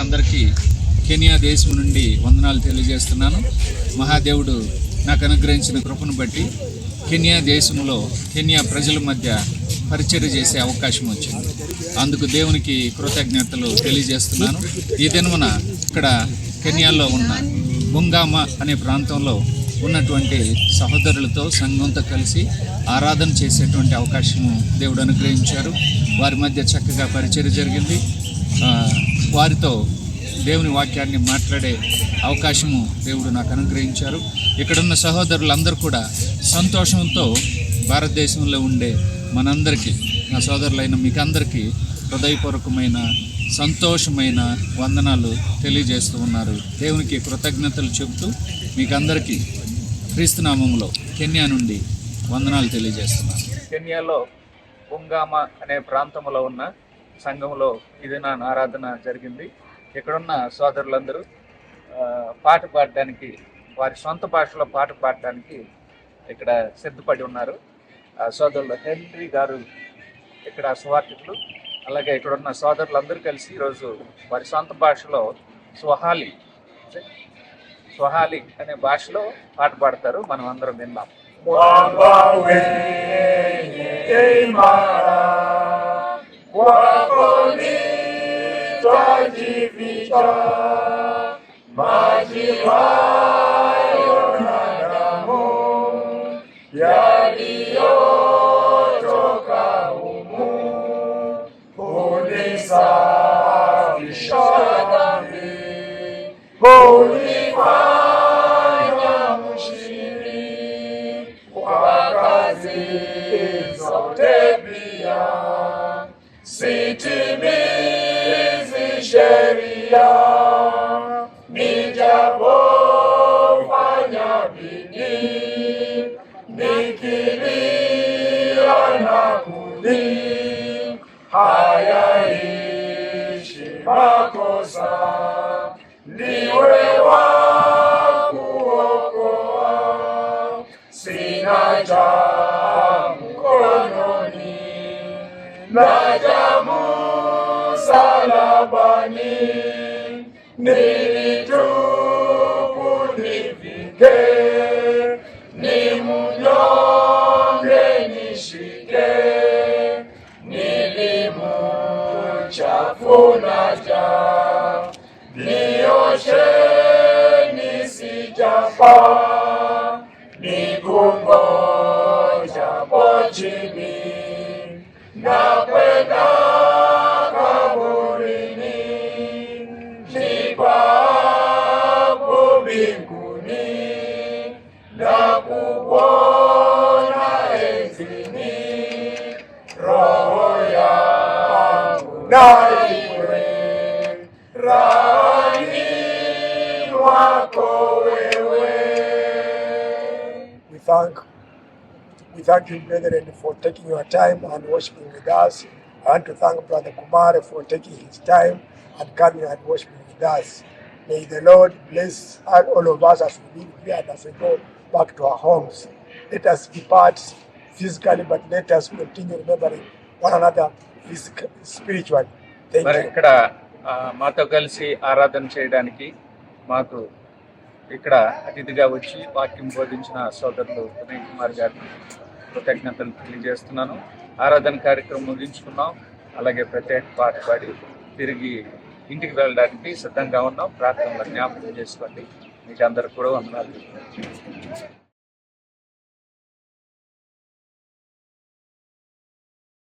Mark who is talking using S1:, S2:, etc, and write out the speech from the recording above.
S1: అందరికీ కెనియా దేశం నుండి వందనాలు తెలియజేస్తున్నాను. మహాదేవుడు నాకు అనుగ్రహించిన కృపను బట్టి కెనియా దేశంలో కెనియా ప్రజల మధ్య పరిచర్య చేసే అవకాశం వచ్చింది. అందుకు దేవునికి కృతజ్ఞతలు తెలియజేస్తున్నాను. ఈ దినమున ఇక్కడ కెనియాలో ఉన్న బుంగామ అనే ప్రాంతంలో ఉన్నటువంటి సహోదరులతో సంఘంతో కలిసి ఆరాధన చేసేటువంటి అవకాశము దేవుడు అనుగ్రహించారు. వారి మధ్య చక్కగా పరిచర్య జరిగింది. వారితో దేవుని వాక్యాన్ని మాట్లాడే అవకాశము దేవుడు నాకు అనుగ్రహించారు. ఇక్కడున్న సహోదరులందరూ కూడా సంతోషంతో భారతదేశంలో ఉండే మనందరికీ నా సోదరులైన మీకందరికీ హృదయపూర్వకమైన సంతోషమైన వందనాలు తెలియజేస్తూ ఉన్నారు. దేవునికి కృతజ్ఞతలు చెబుతూ మీకందరికీ క్రీస్తునామంలో కెన్యా నుండి వందనాలు తెలియజేస్తున్నాను. కెన్యాలో ఉంగామా అనే ప్రాంతంలో ఉన్న సంఘంలో ఇది నా ఆరాధన జరిగింది ఇక్కడున్న సోదరులందరూ పాట పాడడానికి వారి సొంత భాషలో పాట పాడడానికి ఇక్కడ సిద్ధపడి ఉన్నారు ఆ, సోదరులు హెన్రీ గారు ఇక్కడ సువార్థికులు అలాగే ఇక్కడ ఉన్న సోదరులందరూ కలిసి ఈరోజు వారి సొంత భాషలో స్వహాలి స్వహాలి అనే భాషలో పాట పాడతారు మనం అందరం విందాం
S2: Mwamba wenye imara, kwako nitajificha. Maji hayo na damu yaliyotoka humu hunisafisha dhambi, hunifanya mshindi kwa kazi zote pia, sitimizi sheria, nijapofanya bidii, nikilia na kulia, hayaishi makosa, ndiwe wa kuokoa. Sina cha mkononi, naja msalabani, nilitubu nifike, ni mnyonge nishike, nilimuchafuna ja nioshe nisijafaa nikungoja chini na mbinguni na kukuona enzini roho yangu na iwe rani wako wewe
S3: We thank we thank you, brethren, for taking your time and worshiping with us. I want to thank Brother Kumare for taking his time and coming and worshiping with us. May the Lord bless all of us as we live here and as we go back to our homes. Let us depart physically, but let us continue remembering one another physically, spiritually. Thank
S1: మరి
S3: you.
S1: ఇక్కడ ఆ, మాతో కలిసి ఆరాధన చేయడానికి మాకు ఇక్కడ అతిథిగా వచ్చి వాక్యం బోధించిన సోదరులు వినయ్ కుమార్ గారికి కృతజ్ఞతలు తెలియజేస్తున్నాను ఆరాధన కార్యక్రమం ముగించుకున్నాం అలాగే ప్రత్యేక పాట పాడి తిరిగి ఇంటికి వెళ్ళడానికి సిద్ధంగా ఉన్నాం. ప్రార్థనలు జ్ఞాపకం చేసుకోండి. మీకు అందరికి కూడా వందనాలు.